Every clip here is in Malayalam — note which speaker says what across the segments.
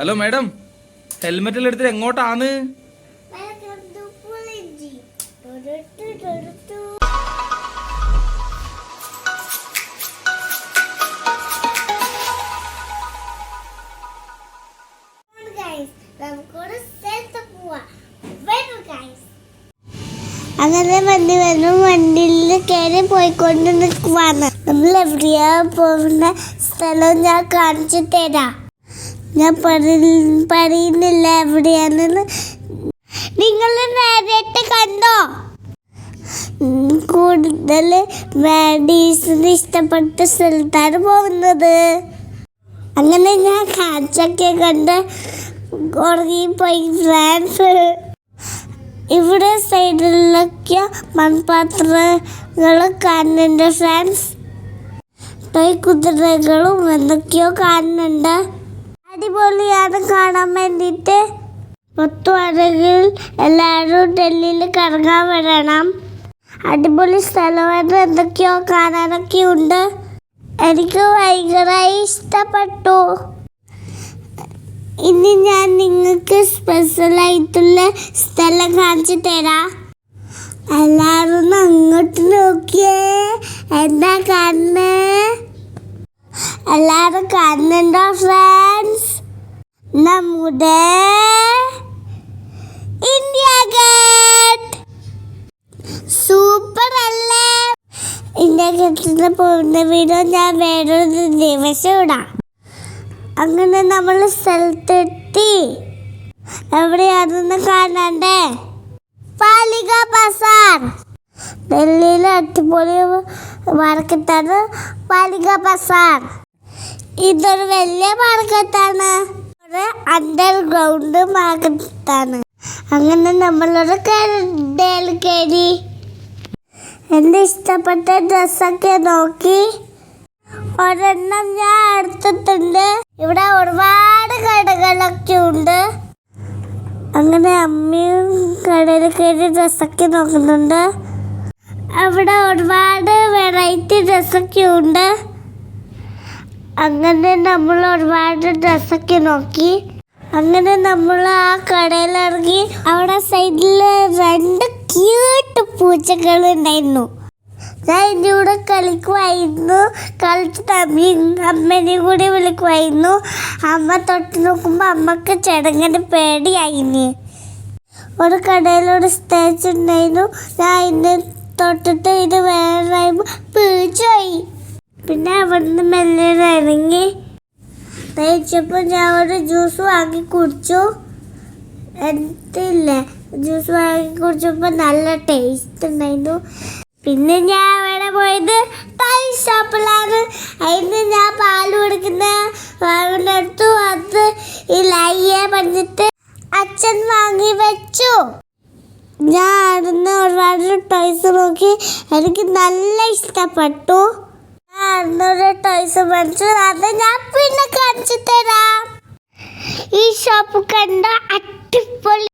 Speaker 1: ഹലോ മാഡം ഹെൽമെറ്റ് എല്ലാം എടുത്തിട്ട് എങ്ങോട്ടാണ്?
Speaker 2: അങ്ങനെ വണ്ടി വന്നു വണ്ടിയിൽ കയറി പോയിക്കൊണ്ട് നിൽക്കുവാണ് നമ്മൾ എവിടെയാ പോകുന്ന സ്ഥലം ഞാൻ കാണിച്ചു തരാം. ഞാൻ പറയ- പറയുന്നില്ല എവിടെയാണെന്ന്. നിങ്ങൾ നേരിട്ട് കണ്ടോ? കൂടുതൽ മാഡീസിന് ഇഷ്ടപ്പെട്ട സ്ഥലത്താണ് പോകുന്നത്. അങ്ങനെ ഞാൻ കാഴ്ചയൊക്കെ കണ്ട് ഉറങ്ങിപ്പോയി ഫ്രാൻസ്. ഇവിടെ സൈഡിലൊക്കെ മൺപാത്രങ്ങൾ കാണുന്നുണ്ട് ഫ്രാൻസ്. കുതിരകളും എന്തൊക്കെയോ കാണുന്നുണ്ട്. അടിപൊളിയാണ് കാണാൻ വേണ്ടിയിട്ട് പത്തുവാണെങ്കിൽ എല്ലാവരും ഡൽഹിയിൽ കറങ്ങാൻ വരണം. അടിപൊളി സ്ഥലമായിട്ട് എന്തൊക്കെയോ കാണാനൊക്കെ ഉണ്ട്. എനിക്ക് ഭയങ്കരമായി ഇഷ്ടപ്പെട്ടു. ഇനി ഞാൻ നിങ്ങൾക്ക് സ്പെഷ്യലായിട്ടുള്ള സ്ഥലം കാണിച്ചു തരാം. എല്ലാവരും അങ്ങോട്ട് നോക്കിയേ. എന്താ കാണുന്നേ? എല്ലാവരും കാണുന്നുണ്ടോ ഫ്രണ്ട്സ് നമ്മുടെ ഇന്ത്യ ഗേറ്റ്. സൂപ്പർ അല്ലേ? ഇന്ത്യ ഗേറ്റിൽ പോകുന്ന വീഡിയോ ഞാൻ വേറൊരു ദിവസം ഇടാം. അങ്ങനെ നമ്മൾ സ്ഥലത്തെത്തി. എവിടെയാണെന്ന് കാണണ്ടേ? പാലിക ബസാർ. ഡൽഹിയിലെ അടിപൊളി മാർക്കറ്റാണ് പാലിക ബസാർ. ഇതൊരു വലിയ മാർക്കറ്റാണ്. അണ്ടർഗ്രൗണ്ട് മാർക്കറ്റാണ് അങ്ങനെ നമ്മളൊരു കടയിൽ കയറി എന്റെ ഇഷ്ടപ്പെട്ട ഡ്രസ്സൊക്കെ നോക്കി. ഒരെണ്ണം ഞാൻ എടുത്തിട്ടുണ്ട്. ഇവിടെ ഒരുപാട് കടകളൊക്കെ ഉണ്ട്. അങ്ങനെ അമ്മയും കടയിൽ കയറി ഡ്രസ്സൊക്കെ നോക്കുന്നുണ്ട്. അവിടെ ഒരുപാട് വെറൈറ്റി ഡ്രസ്സൊക്കെ ഉണ്ട്. അങ്ങനെ നമ്മൾ ഒരുപാട് ഡ്രസ്സൊക്കെ നോക്കി. അങ്ങനെ നമ്മൾ ആ കടയിലിറങ്ങി അവിടെ സൈഡിൽ രണ്ട് ക്യൂട്ട് പൂച്ചകൾ ഉണ്ടായിരുന്നു. ഞാൻ എന്റെ കൂടെ കളിക്കുമായിരുന്നു. കളിച്ചിട്ട് അമ്മയും അമ്മേനെയും കൂടി വിളിക്കുമായിരുന്നു. അമ്മ തൊട്ട് നോക്കുമ്പോൾ അമ്മയ്ക്ക് ചെടങ്ങനെ പേടിയായിന്. ഒരു കടയിലൊരു സ്റ്റേജ് ഉണ്ടായിരുന്നു. ഞാൻ അതിന്റെ തൊട്ടിട്ട് ഇത് വേറെ പേടിച്ചായി പിന്നെ അവിടുന്ന് മെല്ലെ ഇറങ്ങി. തയ്ച്ചപ്പോൾ ഞാൻ ഒരു ജ്യൂസ് വാങ്ങി കുടിച്ചു. എന്നിട്ടില്ലേ ജ്യൂസ് വാങ്ങി കുടിച്ചപ്പോൾ നല്ല ടേസ്റ്റ് ഉണ്ടായിരുന്നു. പിന്നെ ഞാൻ അവിടെ പോയത് ടൈ ഷോപ്പിലാണ് അതിന് ഞാൻ പാൽ കൊടുക്കുന്ന വാങ്ങിനടുത്തു അത് ഈ ലയ്യെ പറഞ്ഞിട്ട് അച്ഛൻ വാങ്ങി വെച്ചു. ഞാൻ അവിടുന്ന് ഒരുപാട് ടോയ്സ് നോക്കി. എനിക്ക് നല്ല ഇഷ്ടപ്പെട്ടു. ടോയ്സ് അത് ഞാൻ പിന്നെ കാണിച്ചു തരാം. ഈ ഷോപ്പ് കണ്ട അടിപൊളി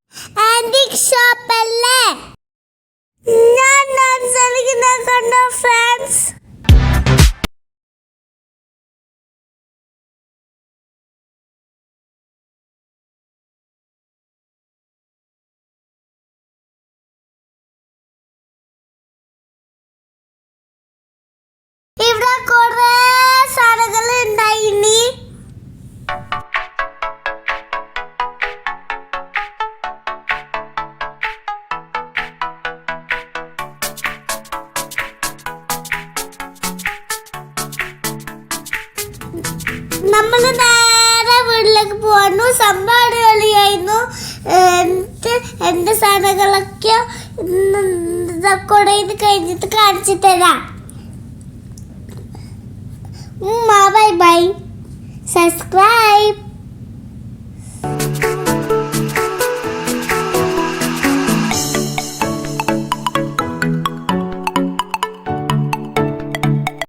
Speaker 2: ആന്റിക് ഷോപ്പ് അല്ലേ? ഞാൻ ഡാൻസ് കളിക്കുന്ന കണ്ടോ ഫ്രണ്ട്സ് നമ്മൾ നേരെ വീട്ടിലേക്ക് പോകാന്നു സംഭാട് കളിയായിരുന്നു എന്നിട്ട് എന്റെ സാധനങ്ങളൊക്കെ ഇത് കഴിഞ്ഞിട്ട് കാണിച്ചു തരാം. Bye bye subscribe